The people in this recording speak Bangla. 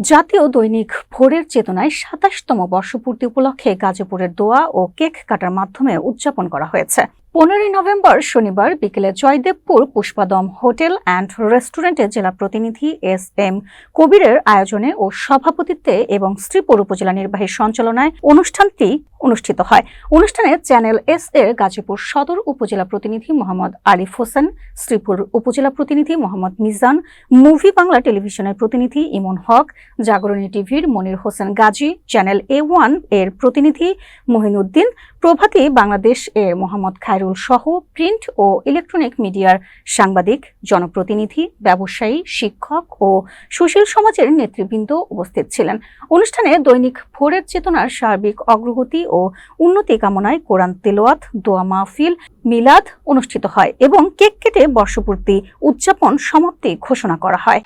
জাতীয় দৈনিক ভোরের চেতনায় সাতাশতম বর্ষপূর্তি উপলক্ষে গাজীপুরের দোয়া ও কেক কাটার মাধ্যমে উদযাপন করা হয়েছে। পনেরোই নভেম্বর শনিবার বিকেলে জয়দেবপুর পুষ্পাদম হোটেল অ্যান্ড রেস্টুরেন্টে জেলা প্রতিনিধি এস এম কবিরের আয়োজনে ও সভাপতিত্বে এবং শ্রীপুর উপজেলা নির্বাহী সঞ্চালনায় অনুষ্ঠানটি অনুষ্ঠিত হয়। অনুষ্ঠানে চ্যানেল এস এর গাজীপুর সদর উপজেলা প্রতিনিধি মোহাম্মদ আলিফ হোসেন, শ্রীপুর উপজেলা প্রতিনিধি মোহাম্মদ মিজান, মুভি বাংলা টেলিভিশনের প্রতিনিধি ইমন হক, জাগরণী টিভির মনির হোসেন গাজী, চ্যানেল এ ওয়ানের প্রতিনিধি মহিনুদ্দিন, প্রভাতী বাংলাদেশ এর মোহাম্মদ খায়রুল সহ প্রিন্ট ও ইলেকট্রনিক মিডিয়ার সাংবাদিক, জনপ্রতিনিধি, ব্যবসায়ী, শিক্ষক ও সুশীল সমাজের নেতৃবৃন্দ উপস্থিত ছিলেন। অনুষ্ঠানে দৈনিক ভোরের চেতনার সার্বিক অগ্রগতি ও উন্নতি কামনায় কোরআন তেলোয়াত দোয়া মাহফিল, মিলাদ অনুষ্ঠিত হয় এবং কেক কেটে বর্ষপূর্তি উদযাপন সমাপ্তি ঘোষণা করা হয়।